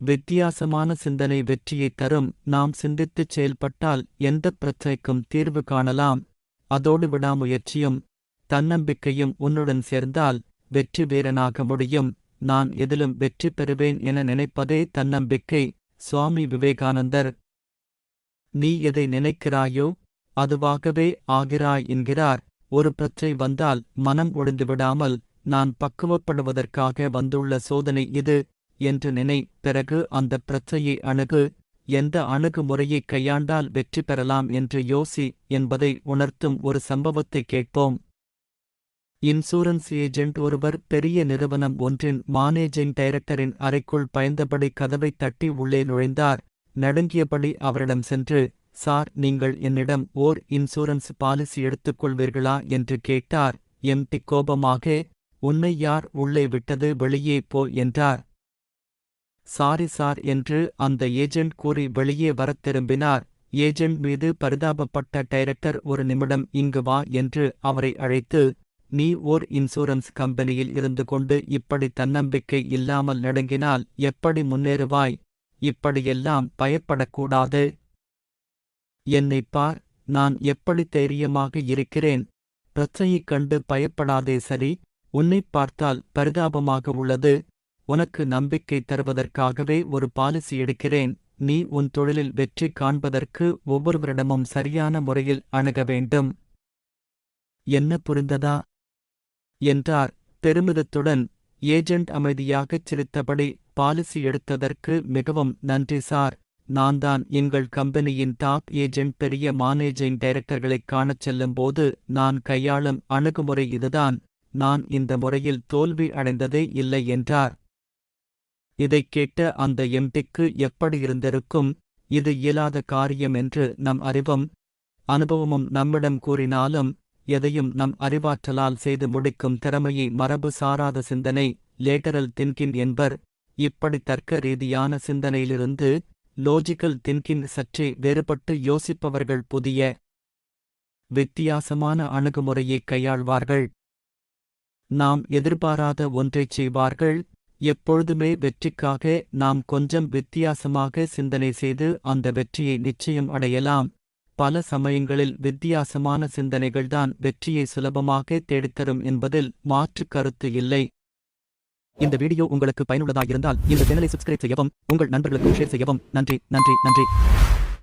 வித்தியாசமான சிந்தனை வெற்றியை தரும். நாம் சிந்தித்துச் செயல்பட்டால் எந்த பிரச்சனைக்கும் தீர்வு காணலாம். அதோடு விடாமுயற்சியும் தன்னம்பிக்கையும் உன்னுடன் சேர்ந்தால் வெற்றி வீரனாக முடியும். நான் எதிலும் வெற்றி பெறுவேன் என நினைப்பதே தன்னம்பிக்கை. சுவாமி விவேகானந்தர். நீ எதை நினைக்கிறாயோ அதுவாகவே ஆகிறாய் என்கிறார். ஒரு பிரச்சனை வந்தால் மனம் ஒழிந்து விடாமல் நான் பக்குவப்படுவதற்காக வந்துள்ள சோதனை இது. என்று நினை பிறகு அந்த பிரச்சையை அணுகு எந்த அணுகுமுறையை கையாண்டால் வெற்றி பெறலாம் என்று யோசி என்பதை உணர்த்தும் ஒரு சம்பவத்தை கேட்போம். இன்சூரன்ஸ் ஏஜென்ட் ஒருவர் பெரிய நிறுவனம் ஒன்றின் மானேஜிங் டைரக்டரின் அறைக்குள் பயந்தபடி கதவை தட்டி உள்ளே நுழைந்தார். நடுங்கியபடி அவரிடம் சென்று சார் நீங்கள் என்னிடம் ஓர் இன்சூரன்ஸ் பாலிசி எடுத்துக்கொள்வீர்களா? என்று கேட்டார். எம்டி கோபமாக உன்னை யார் உள்ளே விட்டது வெளியே போ என்றார். சாரி சார் என்று அந்த ஏஜென்ட் கூறி வெளியே வரத் திரும்பினார். ஏஜென்ட் மீது பரிதாபப்பட்ட டைரக்டர் ஒரு நிமிடம் இங்கு வா என்று அவரை அழைத்து நீ ஓர் இன்சூரன்ஸ் கம்பெனியில் இருந்து கொண்டு இப்படி தன்னம்பிக்கை இல்லாமல் நடுங்கினால் எப்படி முன்னேறுவாய்? இப்படியெல்லாம் பயப்படக்கூடாது. என்னைப் பார் நான் எப்படி தைரியமாக இருக்கிறேன்? பிரச்சனையைக் கண்டு பயப்படாதே சரி. உன்னைப் பார்த்தால் பரிதாபமாக உள்ளது. உனக்கு நம்பிக்கை தருவதற்காகவே ஒரு பாலிசி எடுக்கிறேன். நீ உன் தொழிலில் வெற்றி காண்பதற்கு ஒவ்வொருவரிடமும் சரியான முறையில் அணுக வேண்டும். என்ன புரிந்ததா? என்றார். பெருமிதத்துடன் ஏஜெண்ட் அமைதியாகச் சிரித்தபடி பாலிசி எடுத்ததற்கு மிகவும் நன்றி சார். நான் தான் எங்கள் கம்பெனியின் டாப் ஏஜெண்ட் பெரிய மானேஜிங் டைரக்டர்களைக் காணச் செல்லும்போது நான் கையாளும் அணுகுமுறை இதுதான். நான் இந்த முறையில் தோல்வி அடைந்ததே இல்லை என்றார். இதைக் கேட்ட அந்த எம்பிக்கு எப்படி இருந்திருக்கும் இது இயலாத காரியம் என்று நம் அறிவும் அனுபவமும் நம்மிடம் கூறினாலும் எதையும் நம் அறிவாற்றலால் செய்து முடிக்கும் திறமையை மரபு சாராத சிந்தனை லேட்டரல் தின்கின் என்பர். இப்படி தர்க்க ரீதியான சிந்தனையிலிருந்து லோஜிக்கல் தின்கின் சற்றே வேறுபட்டு யோசிப்பவர்கள் புதிய வித்தியாசமான அணுகுமுறையை கையாள்வார்கள். நாம் எதிர்பாராத ஒன்றைச் செய்வார்கள். எப்பொழுதுமே வெற்றிக்காக நாம் கொஞ்சம் வித்தியாசமாக சிந்தனை செய்து அந்த வெற்றியை நிச்சயம் அடையலாம். பல சமயங்களில் வித்தியாசமான சிந்தனைகள்தான் வெற்றியை சுலபமாக தேடித்தரும் என்பதில் மாற்றுக் கருத்து இல்லை. இந்த வீடியோ உங்களுக்கு பயனுள்ளதாக இருந்தால் இந்த சேனலை சப்ஸ்கிரைப் செய்யவும் உங்கள் நண்பர்களுக்கு ஷேர் செய்யவும். நன்றி நன்றி நன்றி.